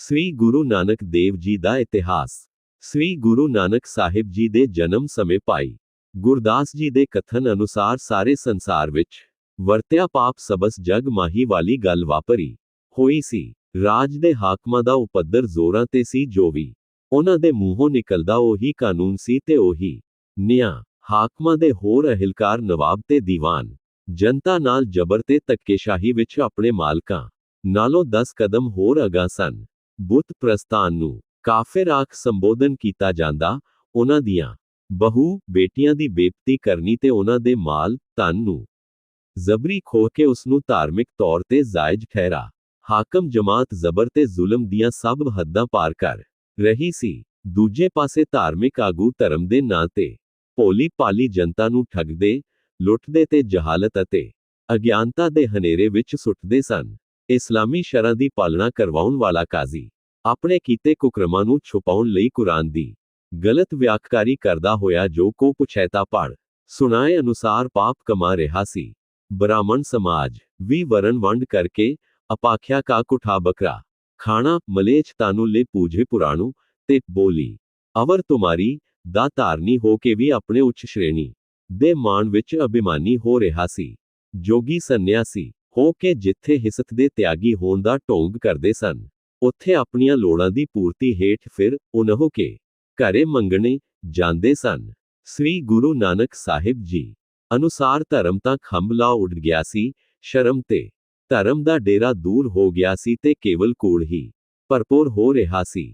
ਸ੍ਰੀ ਗੁਰੂ ਨਾਨਕ ਦੇਵ ਜੀ ਦਾ ਇਤਿਹਾਸ ਸ੍ਰੀ ਗੁਰੂ ਨਾਨਕ ਸਾਹਿਬ ਜੀ ਦੇ ਜਨਮ ਸਮੇਂ ਭਾਈ ਗੁਰਦਾਸ ਜੀ ਦੇ ਕਥਨ ਅਨੁਸਾਰ ਸਾਰੇ ਸੰਸਾਰ ਵਿੱਚ ਵਰਤਿਆ ਪਾਪ ਸਬਸ ਜਗ ਮਾਹੀ ਵਾਲੀ ਗੱਲ ਵਾਪਰੀ ਹੋਈ ਸੀ ਰਾਜ ਦੇ ਹਾਕਮਾਂ ਦਾ ਉਪੱਦਰ ਜ਼ੋਰਾਂ ਤੇ ਸੀ ਜੋ ਵੀ ਉਹਨਾਂ ਦੇ ਮੂੰਹੋਂ ਨਿਕਲਦਾ ਉਹੀ ਕਾਨੂੰਨ ਸੀ ਤੇ ਉਹੀ ਨਿਆਂ ਹਾਕਮਾਂ ਦੇ ਹੋਰ ਅਹਿਲਕਾਰ ਨਵਾਬ ਤੇ ਦੀਵਾਨ ਜਨਤਾ ਨਾਲ ਜ਼ਬਰ ਤੇ ਧੱਕੇਸ਼ਾਹੀ ਵਿੱਚ ਆਪਣੇ ਮਾਲਕਾਂ ਨਾਲੋਂ 10 ਕਦਮ ਹੋਰ ਅਗਾ ਸਨ ਬੁੱਤ ਪ੍ਰਸਤਾਨ ਨੂੰ ਕਾਫਿਰ ਆਖ ਸੰਬੋਧਨ ਕੀਤਾ ਜਾਂਦਾ, ਉਹਨਾਂ ਦੀਆਂ ਬਹੂ ਬੇਟੀਆਂ ਦੀ ਬੇਪਤੀ ਕਰਨੀ ਤੇ ਉਹਨਾਂ ਦੇ ਮਾਲ ਧਨ ਨੂੰ ਜ਼ਬਰੀ ਖੋਹ ਕੇ ਉਸ ਨੂੰ ਧਾਰਮਿਕ ਤੌਰ ਤੇ ਜਾਇਜ਼ ਠਹਿਰਾ, ਹਾਕਮ ਜਮਾਤ ਜ਼ਬਰ ਤੇ ਜ਼ੁਲਮ ਦੀਆਂ ਸਭ ਹੱਦਾਂ ਪਾਰ ਕਰ ਰਹੀ ਸੀ। ਦੂਜੇ ਪਾਸੇ ਧਾਰਮਿਕ ਆਗੂ ਧਰਮ ਦੇ ਨਾਂ ਤੇ ਭੋਲੀ ਪਾਲੀ ਜਨਤਾ ਨੂੰ ਠੱਗਦੇ, ਲੁੱਟਦੇ ਤੇ ਜਹਾਲਤ ਅਤੇ ਅਗਿਆਨਤਾ ਦੇ ਹਨੇਰੇ ਵਿੱਚ ਸੁੱਟਦੇ ਸਨ। ਇਸਲਾਮੀ ਸ਼ਰਾਂ ਦੀ ਪਾਲਣਾ ਕਰਵਾਉਣ ਵਾਲਾ ਕਾਜ਼ੀ ਆਪਣੇ ਕੀਤੇ ਕੁਕਰਮਾਂ ਨੂੰ ਛੁਪਾਉਣ ਲਈ ਕੁਰਾਨ ਦੀ ਗਲਤ ਵਿਆਖਕਾਰੀ ਕਰਦਾ ਹੋਇਆ ਜੋ ਕੋ ਪੁਛੈਤਾ ਪੜ ਸੁਣਾਏ ਅਨੁਸਾਰ ਪਾਪ ਕਮਾ ਰਿਹਾ ਸੀ ਬ੍ਰਾਹਮਣ ਸਮਾਜ ਵੀ ਵਰਨ ਵੰਡ ਕਰਕੇ ਅਪਾਖਿਆ ਕਾ ਕੁਠਾ ਬਕਰਾ ਖਾਣਾ ਮਲੇਚ ਤਾਨੂ ਲੈ ਪੂਜੇ ਪੁਰਾਣੂ ਤੇ ਬੋਲੀ ਅਵਰ ਤੁਮਾਰੀ ਦਾ ਧਾਰਨੀ ਹੋ ਕੇ ਵੀ ਆਪਣੇ ਉੱਚ ਸ਼੍ਰੇਣੀ ਦੇ ਮਾਣ ਵਿੱਚ ਅਭਿਮਾਨੀ ਹੋ ਰਿਹਾ ਸੀ ਜੋਗੀ ਸੰਨਿਆਸੀ ਹੋ ਕੇ ਜਿੱਥੇ ਹਿਸਤ ਦੇ ਤਿਆਗੀ ਹੋਣ ਦਾ ਢੋਂਗ ਕਰਦੇ ਸਨ, ਉੱਥੇ ਆਪਣੀਆਂ ਲੋੜਾਂ ਦੀ ਪੂਰਤੀ ਹੇਠ ਫਿਰ ਉਨਹੋ ਕੇ ਘਰੇ ਮੰਗਣੇ ਜਾਂਦੇ ਸਨ। ਸ੍ਰੀ ਗੁਰੂ ਨਾਨਕ ਸਾਹਿਬ ਜੀ ਅਨੁਸਾਰ ਧਰਮ ਤਾਂ ਖੰਭਲਾ ਉੱਡ ਗਿਆ ਸੀ, ਸ਼ਰਮ ਤੇ ਧਰਮ ਦਾ ਡੇਰਾ ਦੂਰ ਹੋ ਗਿਆ ਸੀ ਤੇ ਕੇਵਲ ਕੂੜ ਹੀ ਭਰਪੂਰ ਹੋ ਰਿਹਾ ਸੀ।